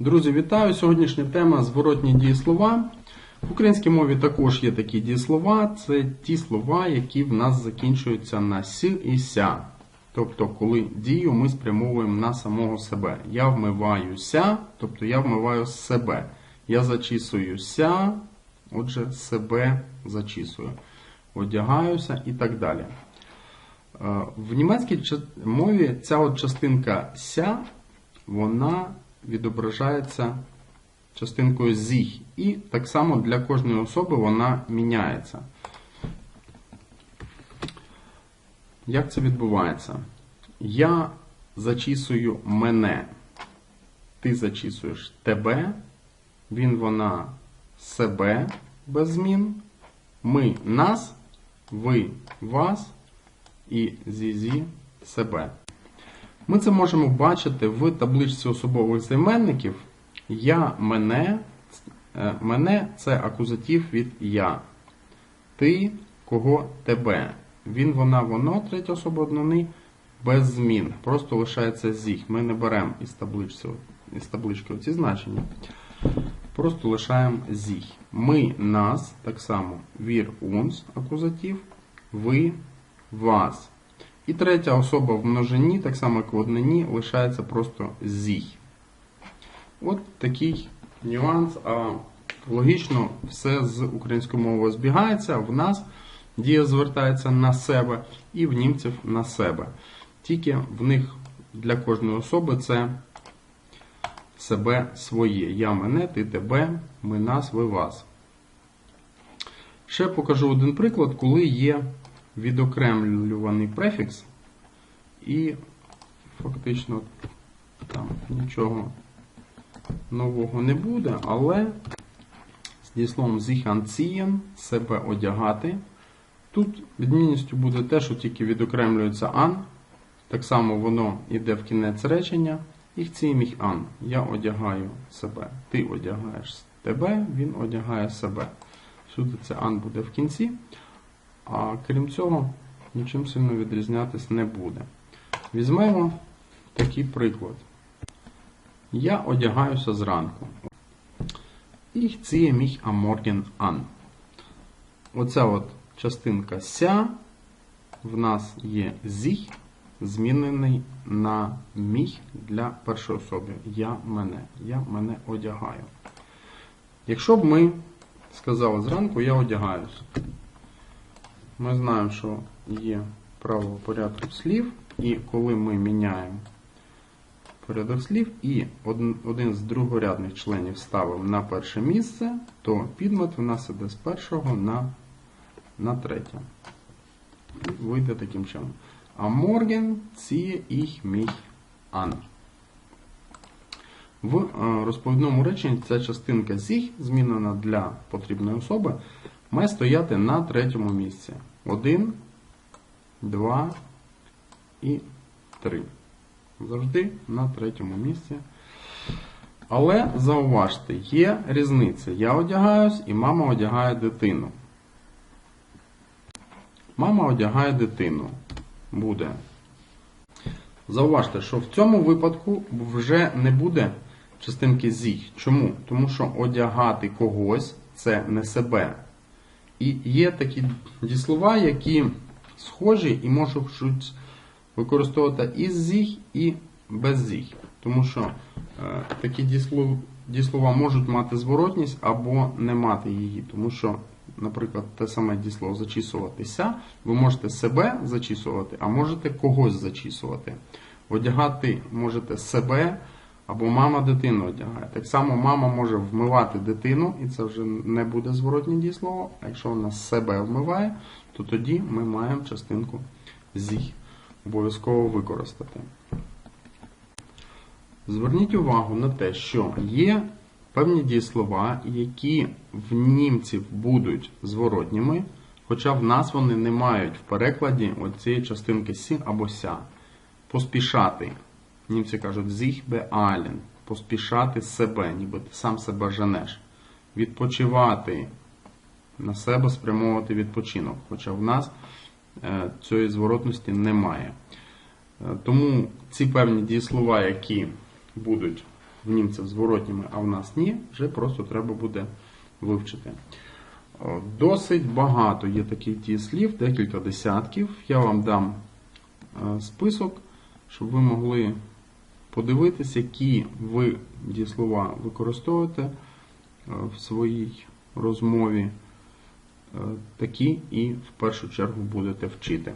Друзі, вітаю! Сьогоднішня тема зворотні дієслова. В українській мові також є такі дієслова. Це ті слова, які в нас закінчуються на с і ся. Тобто, коли дію ми спрямовуємо на самого себе. Я вмиваюся, тобто я вмиваю себе. Я зачісуюся, отже, себе зачісую. Одягаюся і так далі. Е, В німецькій мові ця от частинка ся, вона відображається частинкою зіх. І так само для кожної особи вона міняється. Як це відбувається? Я зачісую мене. Ти зачісуєш тебе. Він, вона себе без змін. Ми нас, ви вас і зі-зі себе. Ми це можемо бачити в табличці особових займенників. Я, мене, е, мене це акузатив від я. Ти, кого тебе. Він, вона, воно, третя особа однини без змін. Просто лишається зіх. Ми не беремо із таблички, із таблички оці значення. Просто лишаємо зіх. Ми, нас, так само вір, унс, акузатив, ви, вас. І третя особа в множині, так само як в однині, лишається просто зіх. От такий нюанс. А логічно все з українською мовою збігається. В нас дія звертається на себе, і в німців на себе. Тільки в них для кожної особи це себе своє. Я мене, ти тебе, ми нас, ви вас. Ще покажу один приклад, коли є відокремлюваний префікс, і фактично там нічого нового не буде, але з дієсловом sich себе одягати. Тут відмінністю буде те, що тільки відокремлюється an, так само воно йде в кінець речення. Ich ziehe mich an. Я одягаю себе. Ти одягаєш тебе, він одягає себе. Всюди це ан буде в кінці. А крім цього, нічим сильно відрізнятись не буде. Візьмемо такий приклад. Я одягаюся зранку. Ich ziehe mich am Morgen an. Оця от частинка ся в нас є зіх, змінений на міх для першої особи. Я мене. Я мене одягаю. Якщо б ми сказали зранку, я одягаюся. Ми знаємо, що є правило порядку слів, і коли ми міняємо порядок слів і один, з другорядних членів ставимо на перше місце, то підмет в нас іде з першого на, на третє. Вийде таким чином. А morgen ziehe ich mich an. В е, розповідному реченні ця частинка зіх, змінена для потрібної особи, має стояти на третьому місці. Один, два і три. Завжди на третьому місці. Але зауважте, є різниця. Я одягаюсь і мама одягає дитину. Мама одягає дитину. Буде. Зауважте, що в цьому випадку вже не буде частинки зіх. Чому? Тому що одягати когось це не себе. І є такі дієслова, які схожі і можуть використовувати і з зіх, і без зіх. Тому що е, такі дієслова, дієслова можуть мати зворотність або не мати її. Тому що, наприклад, те саме дієслово зачісуватися, ви можете себе зачісувати, а можете когось зачісувати. Одягати можете себе або мама дитину одягає. Так само мама може вмивати дитину, і це вже не буде зворотнє дієслово. А якщо вона себе вмиває, то тоді ми маємо частинку зіх обов'язково використати. Зверніть увагу на те, що є певні дієслова, які в німців будуть зворотніми, хоча в нас вони не мають в перекладі цієї частинки сі або ся. Поспішати. Німці кажуть sich beeilen. Поспішати себе, ніби ти сам себе женеш. Відпочивати. На себе спрямовувати відпочинок. Хоча в нас е, цієї зворотності немає. Е, Тому ці певні дієслова, які будуть в німців зворотніми, а в нас ні, вже просто треба буде вивчити. Досить багато є таких дієслів, декілька десятків. Я вам дам е, список, щоб ви могли подивитися, які ви дієслова використовуєте е, в своїй розмові. Е, Такі і в першу чергу будете вчити.